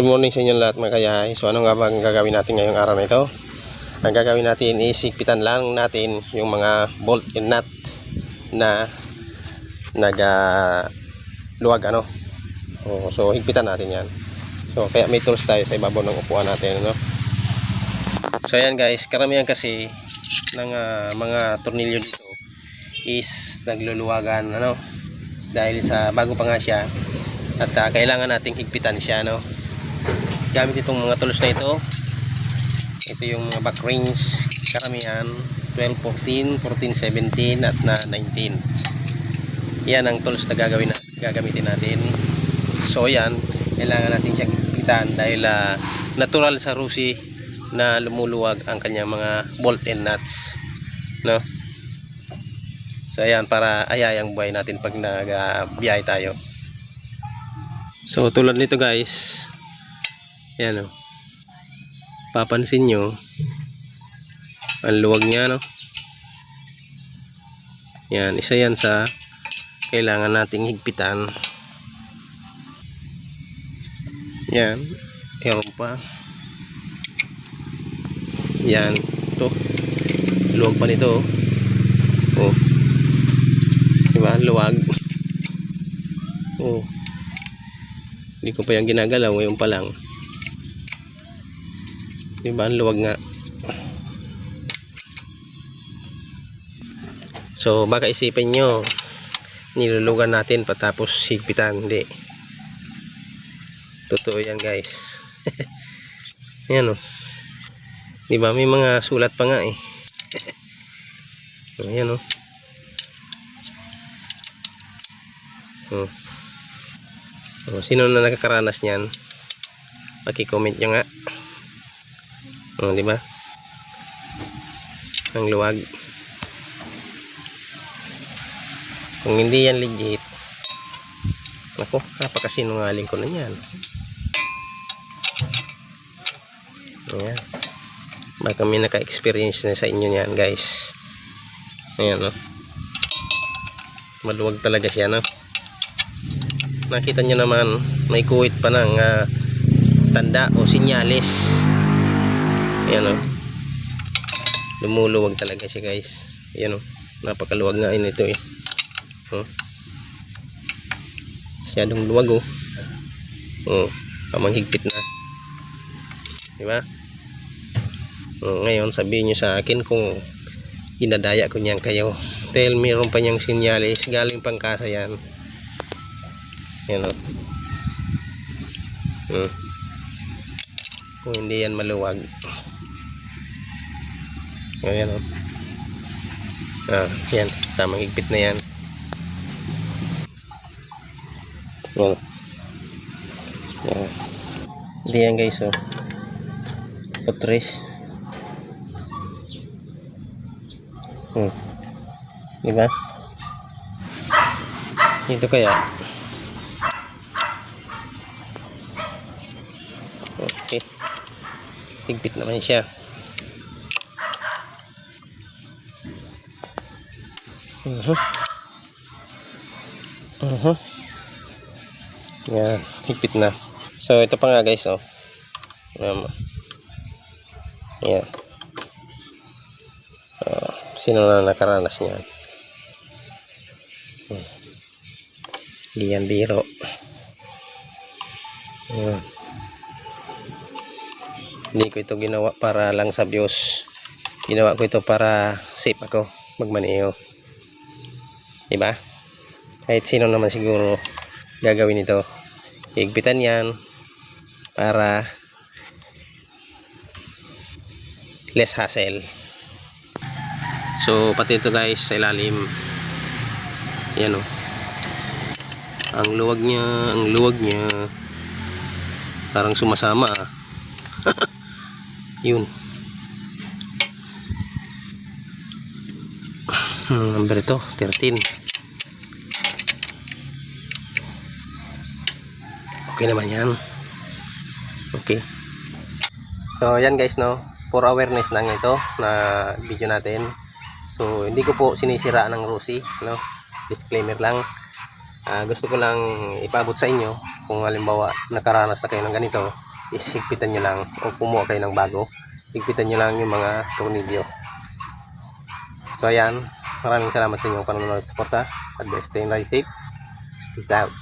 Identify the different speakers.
Speaker 1: Good morning sa inyo lahat mga kayay. So ano nga ba ang gagawin natin ngayong araw na ito? Ang gagawin natin is higpitan lang natin yung mga bolt and nut na nag ah, luwag ano. Oh, so higpitan natin yan. So kaya may tools tayo sa ibabaw ng upuan natin ano. So ayan guys, karamihan kasi ng ah, mga tornilyo dito is nagluluwagan ano dahil sa bago pa nga siya at ah, kailangan nating higpitan siya no gamit itong mga tools na ito. Ito yung mga back range karamihan 12, 14, 14, 17 at na 19 yan ang tools na gagawin na, gagamitin natin. So yan kailangan natin siyang higpitan dahil ah, natural sa rusi na lumuluwag ang kanyang mga bolt and nuts no? So ayan para ayayang buhay natin pag nagbiyahe tayo. So tulad nito guys yan o. Papansin nyo. Ang luwag niya no. Yan. Isa yan sa kailangan nating higpitan. Yan. Ewan pa. Yan. Ito. Luwag pa nito. Oh. Diba? Luwag. Oh. Hindi ko pa yung ginagalaw. Ngayon pa lang. Diba? Ang luwag nga. So, baka isipin nyo, nilulugan natin patapos higpitan. Hindi. Totoo yan, guys. yan o. Diba? May mga sulat pa nga eh. Ayan o. Oh. Oh, sino na nakakaranas niyan? Paki-comment nyo nga. Oh, di ba? Ang luwag. Kung hindi yan legit, ako, napakasinungaling ko na yan. Ayan. Baka may naka-experience na sa inyo yan, guys. Ayan, no? Maluwag talaga siya, no? Nakita nyo naman, may kuwit pa ng ah, tanda o sinyalis. Ayan o. Lumuluwag talaga siya guys. Ayan o. Napakaluwag nga yun ito eh. Oh. Masyadong luwag oh. Oh. Kamang higpit na. Diba? Oh, ngayon sabihin nyo sa akin kung dinadaya ko niyan kayo. Dahil mayroon pa niyang sinyalis. Galing pang kasa yan. Ayan o. Hmm. Kung hindi yan maluwag. Ayan o. Ah, yan. Tamang higpit na yan. Yan. Yan. Hindi yan guys o. Patres. Hmm. Diba? Ito kaya. Okay. Higpit naman siya. Uh-huh. Yan, higpit na. So, ito pa nga guys, oh. Um, yan. Uh, sino na nakaranas niyan? Hmm. Hindi yan biro. Yan. Hindi ko ito ginawa para lang sa views. Ginawa ko ito para safe ako magmaneho. Diba? Kahit sino naman siguro gagawin ito. Higpitan yan para less hassle. So, pati ito guys sa ilalim. Yan o. Ang luwag niya, ang luwag niya. Parang sumasama ah. Yun. Hmm, number ito, 13. Okay naman yan. Okay. So, yan guys, no. For awareness lang ito na video natin. So, hindi ko po sinisira ng Rusi, no. Disclaimer lang. Ah, gusto ko lang ipabot sa inyo kung halimbawa nakaranas na kayo ng ganito is higpitan nyo lang o kumuha kayo ng bago higpitan nyo lang yung mga tornilyo so ayan maraming salamat sa inyong panonood at suporta God bless stay safe peace out